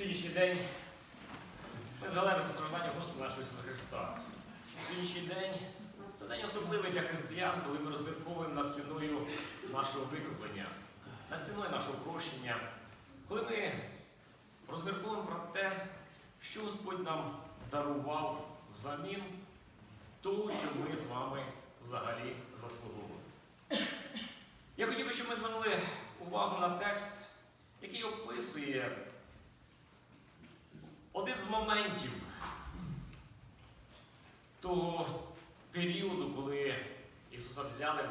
сьогоднішній день ми згадаємо за страждання Господа нашого Ісуса Христа. Сьогоднішній день це день особливий для християн, коли ми розмірковуємо над ціною нашого викуплення, над ціною нашого прощення, коли ми розмірковуємо про те, що Господь нам дарував взамін того, що ми з вами взагалі заслуговуємо. Я хотів би, щоб ми звернули увагу на текст, який описує один з моментів того періоду, коли Ісуса взяли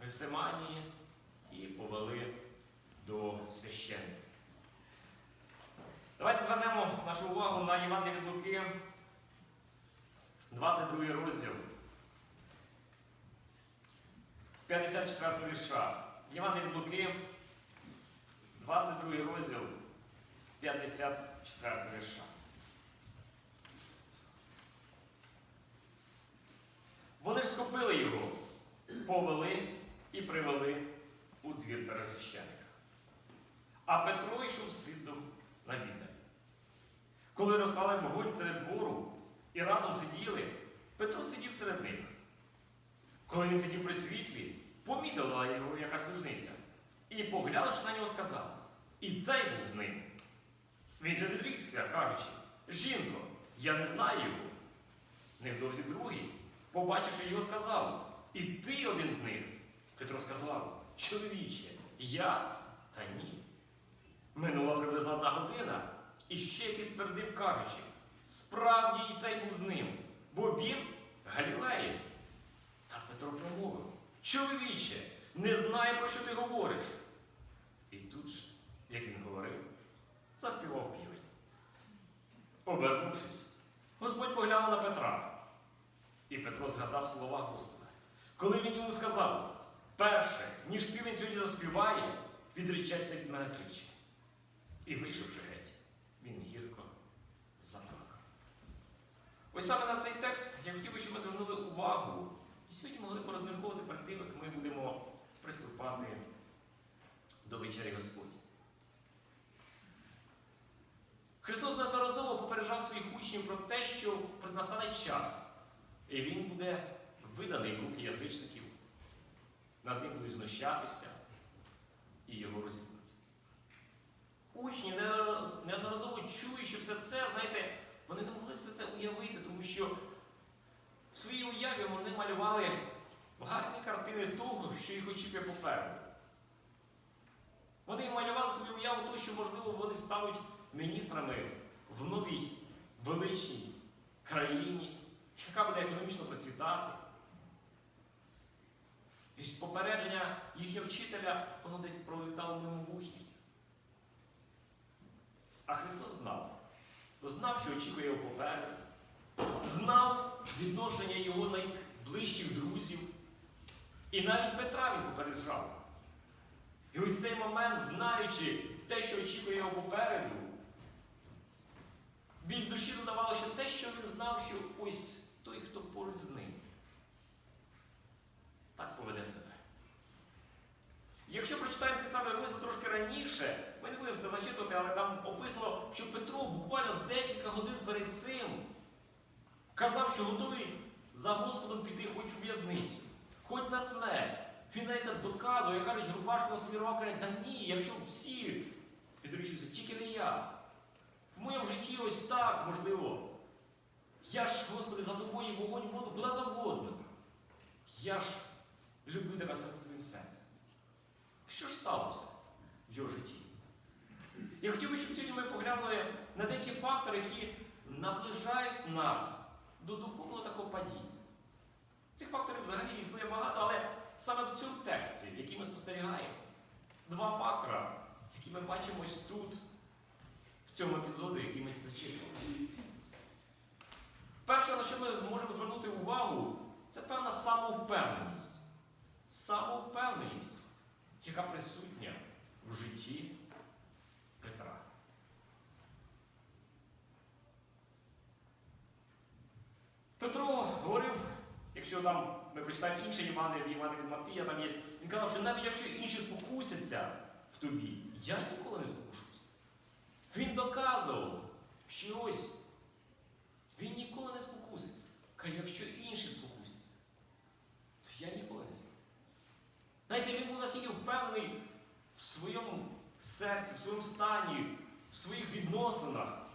в Евсиманії і повели до священника. Давайте звернемо нашу увагу на Євангеліє від Луки, 22 розділ. З 54 вірша. Євангеліє від Луки, 22 розділ з 54 вірша. Вони ж схопили його, повели і привели у двір пересвященника. А Петро йшов слідом на віддалі. Коли розпали вогонь серед двору і разом сиділи, Петро сидів серед них. Коли він сидів при світлі, помітила його яка служниця, і, поглянувши на нього, сказала, і цей був з ним. Він же відрікся, кажучи, жінко, я не знаю його. Невдовзі другий, побачивши його, сказав, і ти один з них. Петро сказав, чоловіче, я та ні. Минула приблизно одна година, і ще якийсь твердив, кажучи, справді і цей був з ним, бо він галілеєць. Та Петро промовив, чоловіче, не знаю, про що ти говориш. І тут ж, як він говорив, заспівав півень. Обернувшись, Господь поглянув на Петра. І Петро згадав слова Господа. Коли він йому сказав, перше, ніж півень сьогодні заспіває, відречайся від мене тричі. І вийшовши геть, він гірко заплакав. Ось саме на цей текст я хотів би, щоб ми звернули увагу. І сьогодні могли порозмірковувати перед тим, як ми будемо приступати до вечері Господні. Христос неодноразово попереджав своїх учнів про те, що настане час, і Він буде виданий в руки язичників, над ним будуть знущатися і його розіб'ють. Учні неодноразово що все це, знаєте, вони не могли все це уявити, тому що в своїй уяві вони малювали гарні картини того, що їх очікує попереду. Вони малювали собі уяву того, що, можливо, вони стануть міністрами в новій величній країні, яка буде економічно процвітати. І попередження їхнього вчителя, воно десь пролітало мимо вух їхніх. А Христос знав, знав, що очікує його попереду, знав відношення його найближчих друзів. І навіть Петра він попереджав. І ось цей момент, знаючи те, що очікує його попереду, біль душі додавало, що те, що він знав, що ось той, хто поруч з ним, так поведе себе. Якщо прочитаємо цей самий розділ трошки раніше, ми не будемо це зачитувати, але там описано, що Петро буквально декілька годин перед цим казав, що готовий за Господом піти хоч у в'язницю, хоч на смерть. Він навіть доказує, кажуть, Грубашко на собі рвав, каже, та ні, якщо всі підрічуються, тільки не я. В моєму житті ось так, можливо. Я ж, Господи, за тобою вогонь, воду, куди завгодно. Я ж люблю тебе своїм серцем. Що ж сталося в його житті? Я хотів би, щоб сьогодні ми поглянули на деякі фактори, які наближають нас до духовного такого падіння. Цих факторів взагалі існує багато, але саме в цьому тексті, який ми спостерігаємо, два фактора, які ми бачимо ось тут, цьому епізоді, який ми зачитували. Перше, на що ми можемо звернути увагу, це певна самовпевненість. Самовпевненість, яка присутня в житті Петра. Петро говорив, якщо там ми прочитаємо інше Євангеліє, Євангеліє від Матвія, там є, він казав, що навіть якщо інші спокусяться в тобі, я ніколи не спокушусь. Він доказував, що ось він ніколи не спокуситься. Каже, якщо інші спокусяться, то я ніколи не зможу. Знаєте, він був настільки впевнений в своєму серці, в своєму стані, в своїх відносинах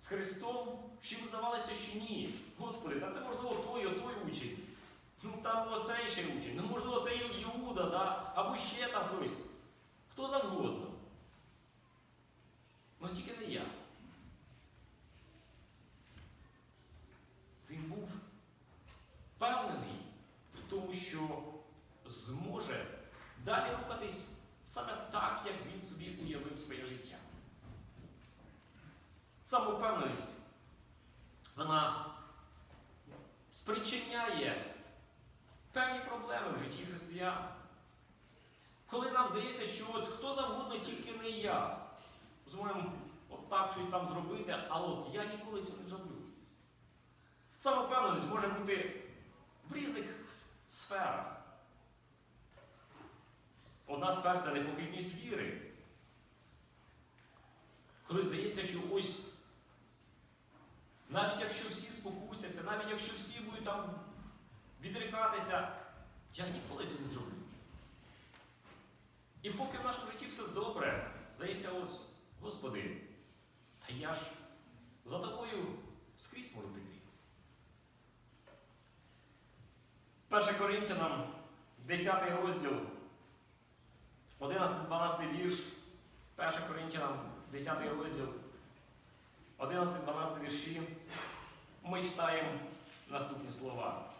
з Христом, що йому здавалося, що ні. Господи, та це можливо той, отой учень. Ну там оцей ще учень, ну можливо, це Іуда, да? або ще там хтось. Хто завгодно. Ну тільки не я. Він був впевнений в тому, що зможе далі рухатись саме так, як він собі уявив своє життя. Самовпевненість, вона спричиняє певні проблеми в житті християн. Коли нам здається, що от хто завгодно, тільки не я. Зможемо отак щось там зробити, а от я ніколи цього не зроблю. Самовпевненість може бути в різних сферах. Одна сфера це непохитність віри. Коли здається, що ось навіть якщо всі спокусяться, навіть якщо всі будуть там відрікатися, я ніколи цього не зроблю. І поки в нашому житті все добре, здається, ось, Господи, та я ж за тобою скрізь можу піти. 1 Коринтянам, 10 розділ, 11-12 вірш, 1 Коринтянам, 10 розділ, 11-12 вірші, ми читаємо наступні слова.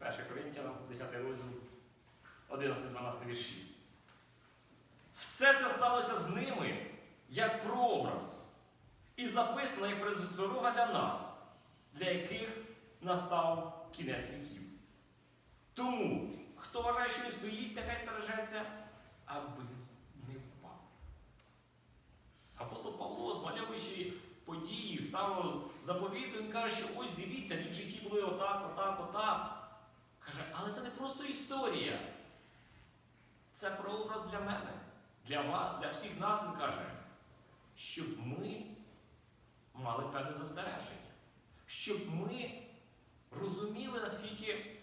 1 Коринтянам, 10 розділ, 11-12 вірші. Все це сталося з ними як прообраз, і записано як призорога для нас, для яких настав кінець віків. Тому, хто вважає, що він стоїть, нехай стережеться, аби не впав. Апостол Павло, змальовуючи події старого заповіту, він каже, що ось дивіться, в житті були отак, отак, отак. Каже, але це не просто історія. Це прообраз для мене, для вас, для всіх нас, він каже, щоб ми мали певне застереження, щоб ми розуміли, наскільки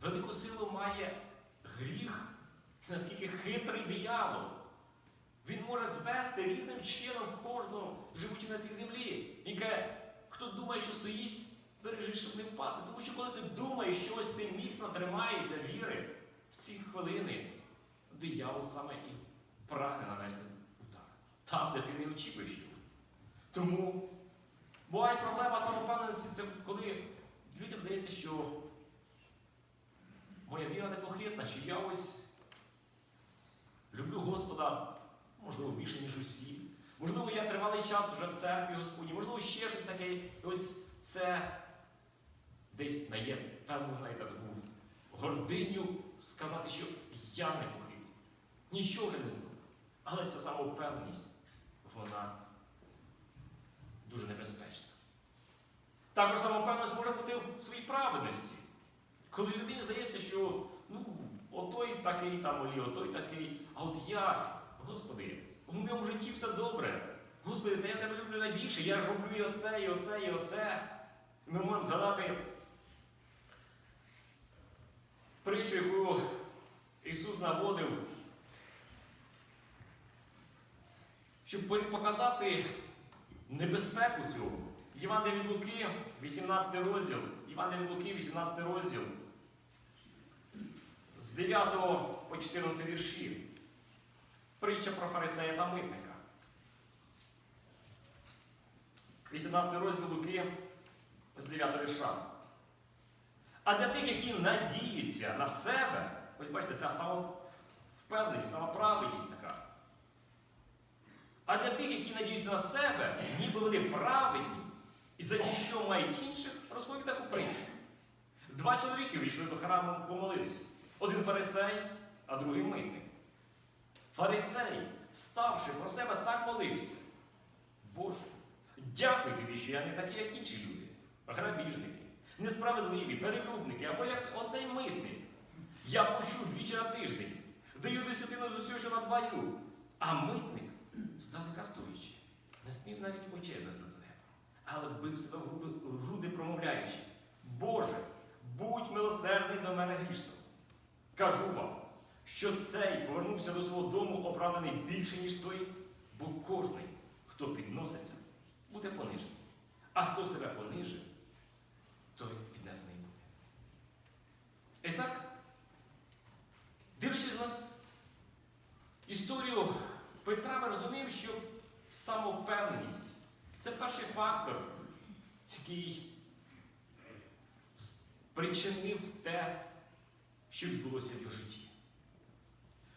велику силу має гріх, наскільки хитрий диявол. Він може звести різним чином кожного, живучи на цій землі. Він каже, хто думає, що стоїть, бережи, щоб не впасти. Тому що коли ти думаєш, що ось ти міцно тримаєшся віри, в ці хвилини диявол саме і прагне нанести. Там, де ти не очікуєш його. Тому буває проблема самопевненості, це коли людям здається, що моя віра непохитна, що я ось люблю Господа, можливо, більше, ніж усі. Можливо, я тривалий час вже в церкві Господні, можливо, ще щось таке. І ось це десь дає певну, знаєте, таку гординю сказати, що я не похитний. Нічого вже не знаю. Але ця самовпевненість, вона дуже небезпечна. Також самовпевненість може бути в своїй праведності. Коли людині здається, що ну, отой такий там олі, отой такий, а от я Господи, у моєму житті все добре. Господи, та я тебе люблю найбільше, я ж роблю і оце, і оце, і оце. Ми можемо згадати притчу, яку Ісус наводив, щоб показати небезпеку цього. Євангелія від Луки, 18 розділ. Євангелія від Луки, 18 розділ. З 9 по 14 вірші. Притча про фарисея та митника. 18 розділ Луки з 9 вірша. А для тих, які надіються на себе, ось бачите, ця самовпевненість, самоправильність така. А для тих, які надіються на себе, ніби вони праведні, і за ті, що мають інших, розповів таку притчу. Два чоловіки вийшли до храму помолитися. Один фарисей, а другий митник. Фарисей, ставши про себе, так молився. Боже, дякую тобі, що я не такий, як інші люди, грабіжники, несправедливі, перелюбники, або як оцей митник. Я пущу двічі на тиждень, даю десятину з усього, що надбаю. А митник здалека стоячи, не смів навіть очей звести до неба, але бив себе в груди, промовляючи: Боже, будь милосердний до мене грішного. Кажу вам, що цей повернувся до свого дому оправданий більше, ніж той, бо кожний, хто підноситься, буде понижений. А хто себе понижить, той піднесений буде. І так, дивлячись на історію Петра, ми розуміємо, що самовпевненість це перший фактор, який спричинив те, що відбулося в його житті.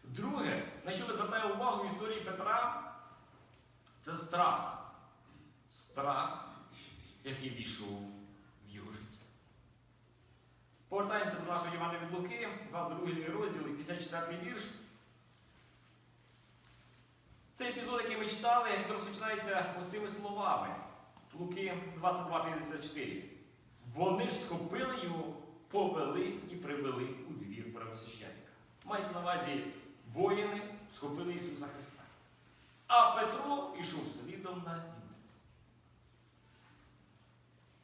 Друге, на що ми звертаємо увагу в історії Петра, це страх. Страх, який війшов в його життя. Повертаємося до нашого Івана від Луки, 22 розділ і 54 вірш. Цей епізод, який ми читали, розпочинається ось словами. Луки 22.54. Вони ж схопили його, повели і привели у двір первосвященника. Мається на увазі воїни схопили Ісуса Христа. А Петро йшов слідом на ним.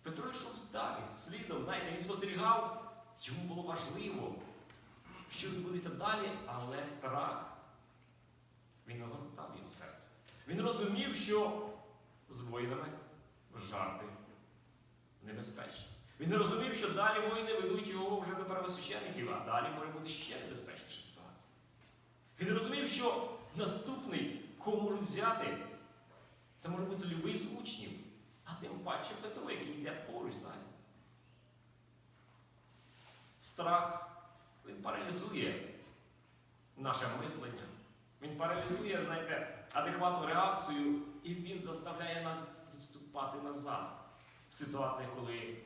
Петро йшов далі, слідом, знаєте, він спостерігав, йому було важливо, що відбудеться далі, але страх він огортав його серце. Він розумів, що з воїнами жарти небезпечні. Він розумів, що далі воїни ведуть його вже до первосвящеників, а далі може бути ще небезпечніша ситуація. Він розумів, що наступний, кого можуть взяти, це може бути любий з учнів, а тим паче Петро, який йде поруч за ним. Страх він паралізує наше мислення. Він паралізує, знаєте, адекватну реакцію, і він заставляє нас відступати назад в ситуаціях, коли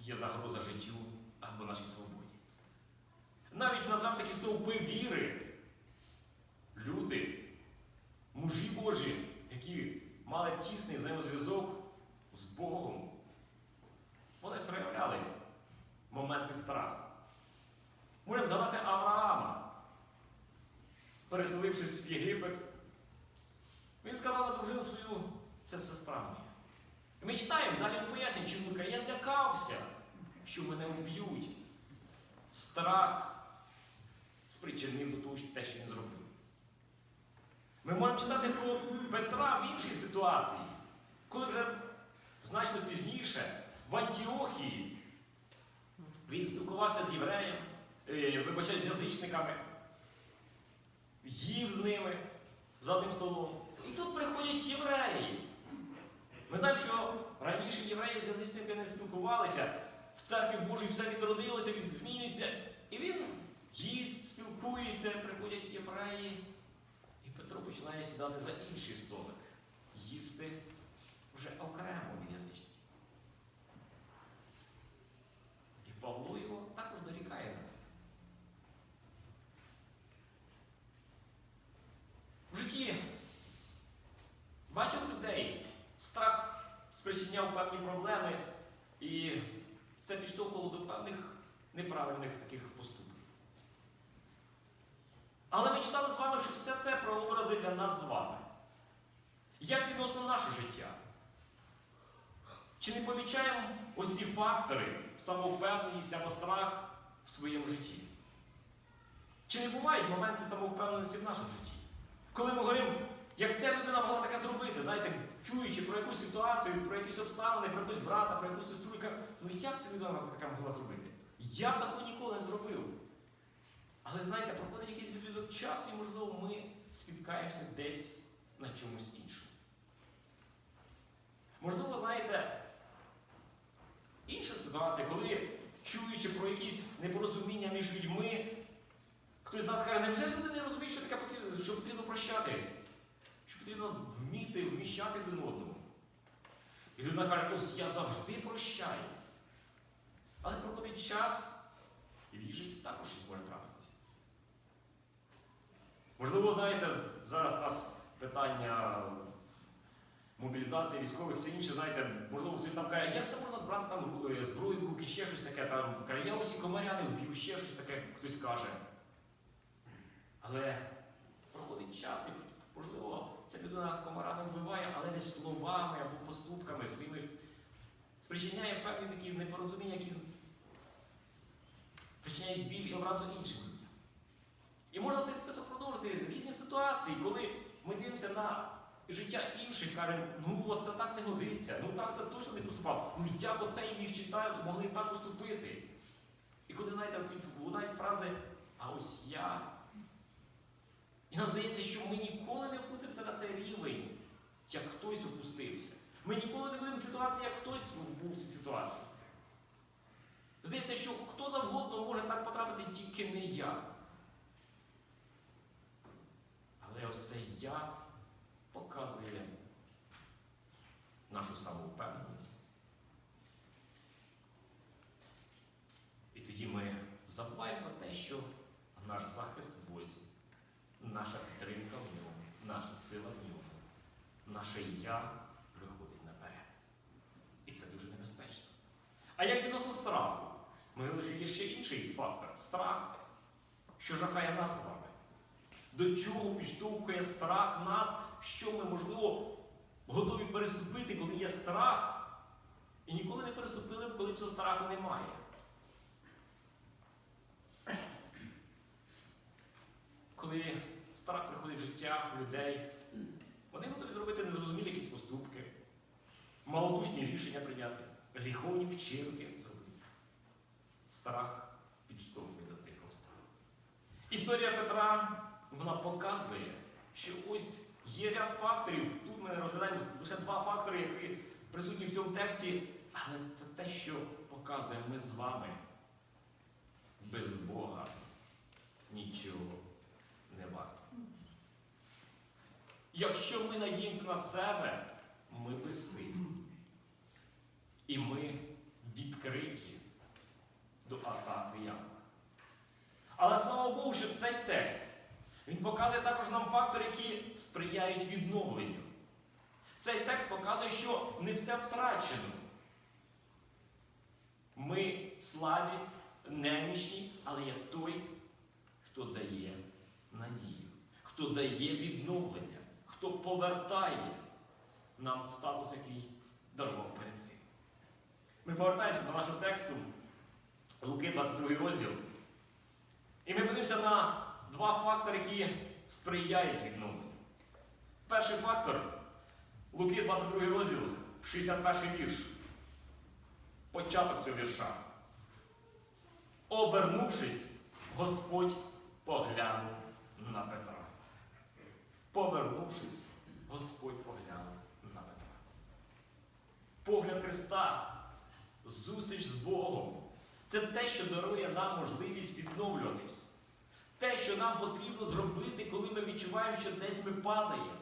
є загроза життю або нашій свободі. Навіть назад такі стовпи віри, люди, мужі Божі, які мали тісний взаємозв'язок з Богом, вони проявляли моменти страху. Можемо згадати Авраама, переселившись в Єгипет, він сказав на дружину свою, це сестра моя. І ми читаємо, далі ми пояснюємо, чому каже, я злякався, що мене вб'ють. Страх спричинив до того, що те, що він зробив. Ми можемо читати про Петра в іншій ситуації, коли вже значно пізніше в Антіохії він спілкувався з євреєм, е, вибачаюсь, з язичниками, їв з ними за одним столом. І тут приходять євреї. Ми знаємо, що раніше євреї з язичниками не спілкувалися, в церкві Божій все відродилося, від- змінюється. І він їсть, спілкується, приходять євреї. І Петро починає сідати за інший столик, їсти вже окремо від язичників. І Павло його також дорікає за це. В житті багатьох людей страх спричиняв певні проблеми, і це підштовхувало до певних неправильних таких поступків. Але ми читали з вами, що все це прообрази для нас з вами. Як відносно наше життя? Чи не помічаємо ось ці фактори самовпевненість, самострах в своєму житті? Чи не бувають моменти самовпевненості в нашому житті? Коли ми говоримо, як ця людина могла таке зробити, знаєте, чуючи про якусь ситуацію, про якісь обставини, про якусь брата, про якусь сестру, яка, ну як ця людина таке могла зробити? Я б такого ніколи не зробив. Але знаєте, проходить якийсь відрізок часу, і, можливо, ми спіткаємося десь на чомусь іншому. Можливо, знаєте, інша ситуація, коли, чуючи про якісь непорозуміння між людьми, хтось з нас каже, невже люди не розуміють, що таке потрібно, що потрібно прощати, що потрібно вміти вміщати один одному. І людина каже, ось я завжди прощаю. Але проходить час, і в її житті також щось може трапитися. Можливо, знаєте, зараз у нас питання мобілізації військових, все інше, знаєте, можливо, хтось там каже, як це можна брати там е, зброю в руки, ще щось таке, там каже, я усі комаряни вб'ю, ще щось таке, хтось каже. Але проходить час і, можливо, людина комара не вбиває, але десь словами або поступками своїми спричиняє певні такі непорозуміння, які причиняють біль і образу іншим людям. І можна цей список продовжити різні ситуації, коли ми дивимося на життя інших, кажемо, ну от це так не годиться, ну так це точно не поступав. Ну як от те міг читати, могли так поступити. І коли знаєте, ці лунають фрази, а ось я. І нам здається, що ми ніколи не опустимося на цей рівень, як хтось опустився. Ми ніколи не будемо в ситуації, як хтось був в цій ситуації. Здається, що хто завгодно може так потрапити, тільки не я. Але ось це я показує нашу самовпевненість. І тоді ми забуваємо про те, що наш захист в Бозі, наша підтримка в ньому, наша сила в ньому, наше я виходить наперед. І це дуже небезпечно. А як відносно страху? Ми говорили, що є ще інший фактор страх, що жахає нас з вами. До чого підштовхує страх нас, що ми, можливо, готові переступити, коли є страх, і ніколи не переступили коли цього страху немає. Коли страх приходить в життя людей, вони готові зробити незрозумілі якісь поступки, малодушні рішення прийняти, гріховні вчинки зробити. Страх підштовхує до цих обставин. Історія Петра вона показує, що ось є ряд факторів. Тут ми розглядаємо лише два фактори, які присутні в цьому тексті, але це те, що показує ми з вами. Без Бога нічого не варто. Якщо ми надіємося на себе, ми безсильні. І ми відкриті до атак диявола. Але слава Богу, що цей текст він показує також нам фактори, які сприяють відновленню. Цей текст показує, що не все втрачено. Ми слабі, немічні, але є той, хто дає надію, хто дає відновлення, хто повертає нам статус, який дарував перед цим. Ми повертаємося до нашого тексту Луки, 22 розділ. І ми подивимося на два фактори, які сприяють відновленню. Перший фактор Луки, 22 розділ, 61 вірш. Початок цього вірша. Обернувшись, Господь поглянув на Петра. Повернувшись, Господь поглянув на Петра. Погляд Христа, зустріч з Богом. Це те, що дарує нам можливість відновлюватись. Те, що нам потрібно зробити, коли ми відчуваємо, що десь ми падаємо.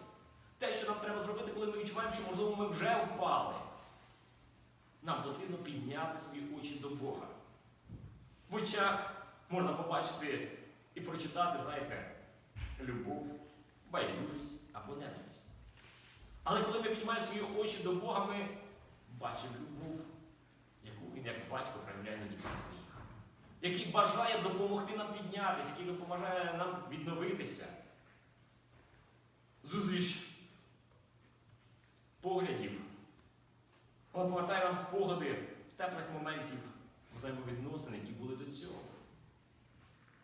Те, що нам треба зробити, коли ми відчуваємо, що, можливо, ми вже впали. Нам потрібно підняти свої очі до Бога. В очах можна побачити і прочитати, знаєте, любов, байдужість або ненависть. Але коли ми піднімаємо свої очі до Бога, ми бачимо любов, яку Він як батько проявляє на дітей своїх, який бажає допомогти нам піднятися, який допомагає нам відновитися. Зустріч поглядів. Воно повертає нам спогади теплих моментів взаємовідносин, які були до цього.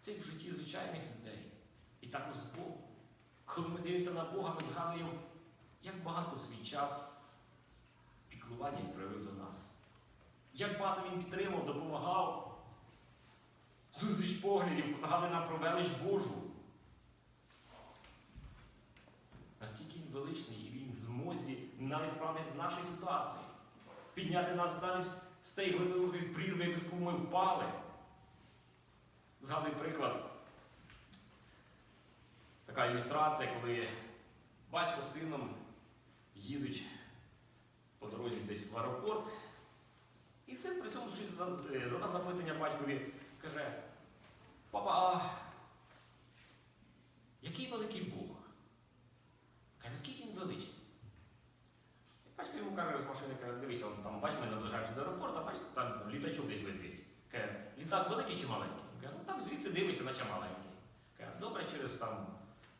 Це в житті звичайних людей. І також з Богом. Коли ми дивимося на Бога, ми згадуємо, як багато свій час піклування Він проявив до нас. Як багато він підтримав, допомагав. Зустріч поглядів, нагадує нам про велич Божу. Настільки він величний, і він в змозі навіть справитися з нашої ситуації. Підняти нас навіть з тієї глибокої прірви, в яку ми впали. Згадую приклад. Така ілюстрація, коли батько з сином їдуть по дорозі десь в аеропорт. І син при цьому щось задав запитання батькові, каже, папа, а який великий Бог? Каже, наскільки він величний? Батько йому каже з машини, каже, дивися, там, бач, ми наближаємося до аеропорту, а бач, там літачок десь летить. Каже, літак великий чи маленький? Каже, ну так звідси дивися, наче маленький. Каже, добре, через там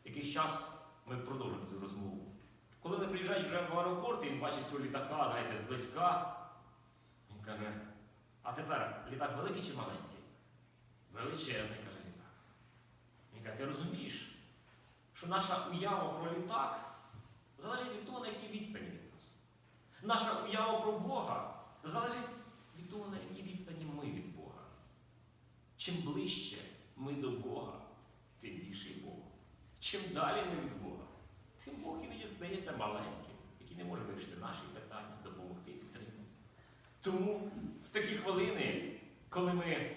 якийсь час ми продовжимо цю розмову. коли вони приїжджають вже в аеропорт, і він бачить цього літака, знаєте, зблизька, він каже, а тепер літак великий чи маленький? Величезний, каже літак. Він каже, ти розумієш, що наша уява про літак залежить від того, на якій відстані від нас. Наша уява про Бога залежить від того, на якій відстані ми від Бога. Чим ближче ми до Бога, тим більший Бог. Чим далі ми від Бога, тим Бог іноді здається маленьким, який не може вирішити наші питання, допомогти, підтримати. Тому в такі хвилини, коли ми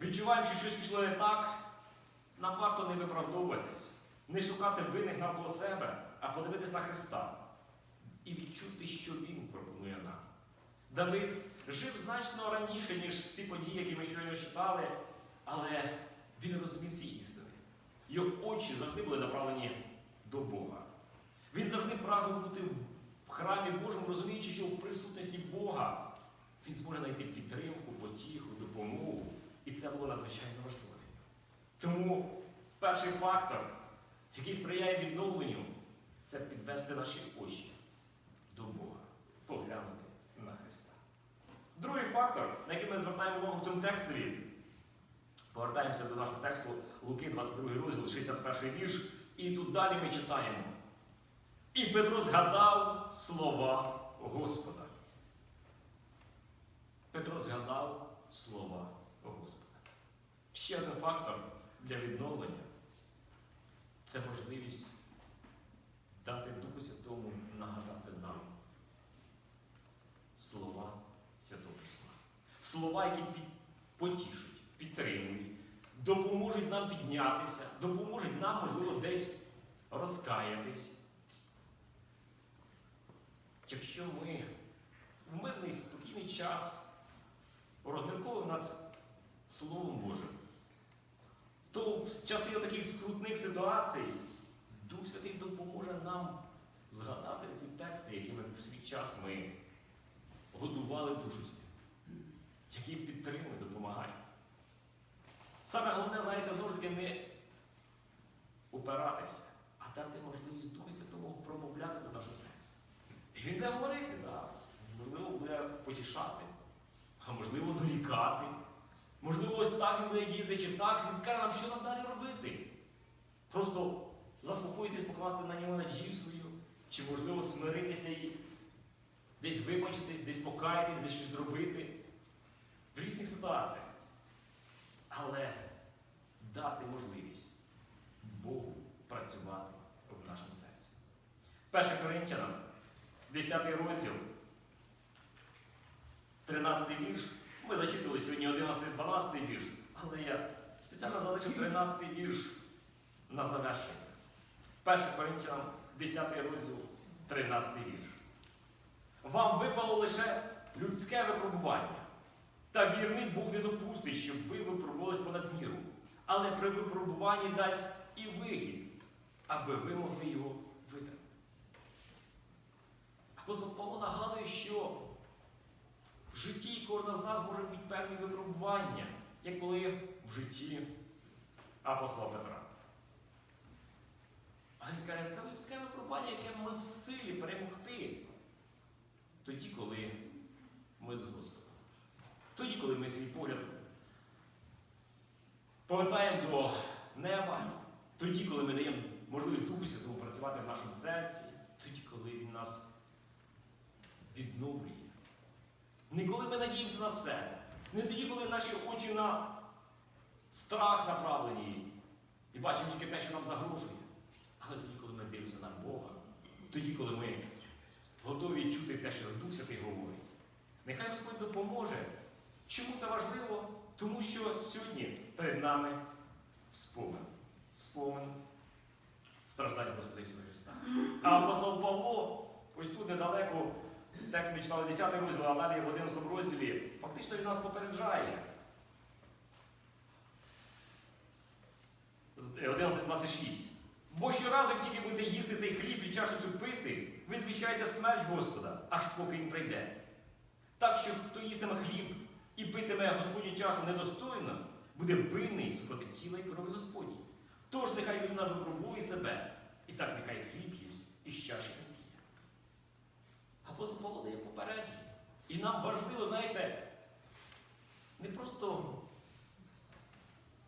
відчуваємо, що щось пішло не так, нам варто не виправдовуватись, не шукати винних навколо себе, а подивитись на Христа і відчути, що Він пропонує нам. Давид жив значно раніше, ніж ці події, які ми щойно читали, але він розумів ці істини. Його очі завжди були направлені до Бога. Він завжди прагнув бути в храмі Божому, розуміючи, що в присутності Бога він зможе знайти підтримку, потіху, допомогу. І це було надзвичайно важливо. Тому перший фактор, який сприяє відновленню, це підвести наші очі до Бога, поглянути на Христа. Другий фактор, на який ми звертаємо увагу в цьому текстові, повертаємося до нашого тексту Луки, 22 розділ, 61 вірш, і тут далі ми читаємо. І Петро згадав слова Господа. Петро згадав слова Господа. Ще один фактор для відновлення це можливість дати Духу Святому нагадати нам слова Святого Письма. Слова, які потішать, підтримують, допоможуть нам піднятися, допоможуть нам, можливо, десь розкаятись. Якщо ми в мирний спокійний час розмірковуємо над Словом Божим, то в часи таких скрутних ситуацій Дух Святий допоможе нам згадати ці тексти, якими в свій час ми годували душу свою, які підтримують, допомагають. Саме головне, знаєте, знову ж таки, не упиратися, а дати можливість Духу Святому промовляти до нашого серця. І він буде говорити, да. можливо, буде потішати, а можливо, дорікати. Можливо, ось так він буде діяти чи так, він скаже нам, що нам далі робити. Просто заспокоїтись, покласти на нього надію свою, чи, можливо, смиритися і десь вибачитись, десь покаятись, десь щось зробити. В різних ситуаціях. Але дати можливість Богу працювати в нашому серці. Перше Коринтянам, 10 розділ, 13 вірш. Ми зачитували сьогодні 11-12 вірш, але я спеціально залишив 13 вірш на завершення. Перше Коринтянам, 10 розділ, 13 вірш. Вам випало лише людське випробування. Та вірний Бог не допустить, щоб ви випробувались понад міру. Але при випробуванні дасть і вихід, аби ви могли його витримати. Апостол Павло нагадує, що в житті кожна з нас може бути певні випробування, як були в житті апостола Петра. А він каже, це людське випробування, яке ми в силі перемогти. Тоді, коли ми з Господом. Тоді, коли ми свій погляд повертаємо до неба, тоді, коли ми даємо можливість Духу Святому працювати в нашому серці, тоді, коли Він нас відновлює. Не коли ми надіємося на себе, не тоді, коли наші очі на страх направлені і бачимо тільки те, що нам загрожує. Але тоді, коли ми дивимося на Бога, тоді, коли ми готові чути те, що Дух Святий говорить. Нехай Господь допоможе. Чому це важливо? Тому що сьогодні перед нами спомин. Спомин страждання Господа Ісуса Христа. А апостол Павло, ось тут недалеко, текст ми читали 10 розділ, а далі в 11 розділі, фактично він нас попереджає. Е, 11.26. Бо щоразу, як тільки будете їсти цей хліб і чашу цю пити, ви звіщаєте смерть Господа, аж поки він прийде. Так що хто їстиме хліб і питиме Господню чашу недостойно, буде винний супроти тіла і крові Господні. Тож нехай людина випробує себе, і так нехай хліб їсть і з чаші не п'є. Апостол Павло дає попередження. І нам важливо, знаєте, не просто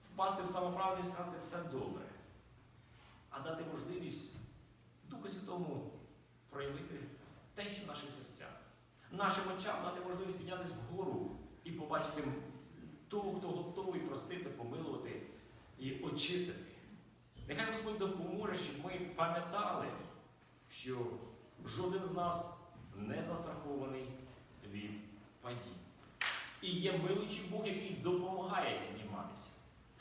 впасти в самоправді і сказати все добре, а дати можливість Духу Святому проявити те, що в наших серцях. Нашим очам дати можливість піднятися вгору і побачити того, хто готовий простити, помилувати і очистити. Нехай Господь допоможе, щоб ми пам'ятали, що жоден з нас не застрахований від падінь. І є милуючий Бог, який допомагає підніматися.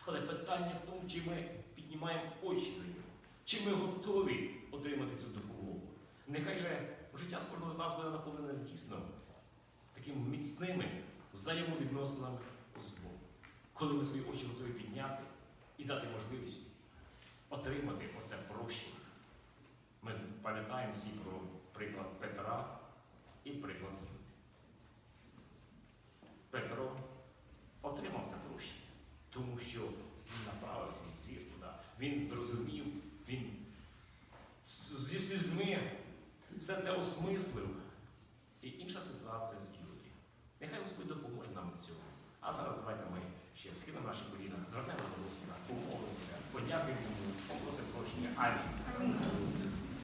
Але питання в тому, чи ми піднімаємо очі до нього, чи ми готові отримати цю допомогу. Нехай же життя з кожного з нас буде наповнене дійсно такими міцними взаємовідносинами з Богом. Коли ми свої очі готові підняти і дати можливість отримати оце прощення. Ми пам'ятаємо всі про приклад Петра і приклад Юди. Петро отримав це прощення, тому що він направив свій зір туди. Він зрозумів, він зі слізьми все це осмислив. І інша ситуація з. Нехай Господь допоможе нам у цьому. А зараз давайте ми ще схилимо наші коліна, звернемося до Господа, помолимося, подякуємо йому, попросимо прощення. Амінь.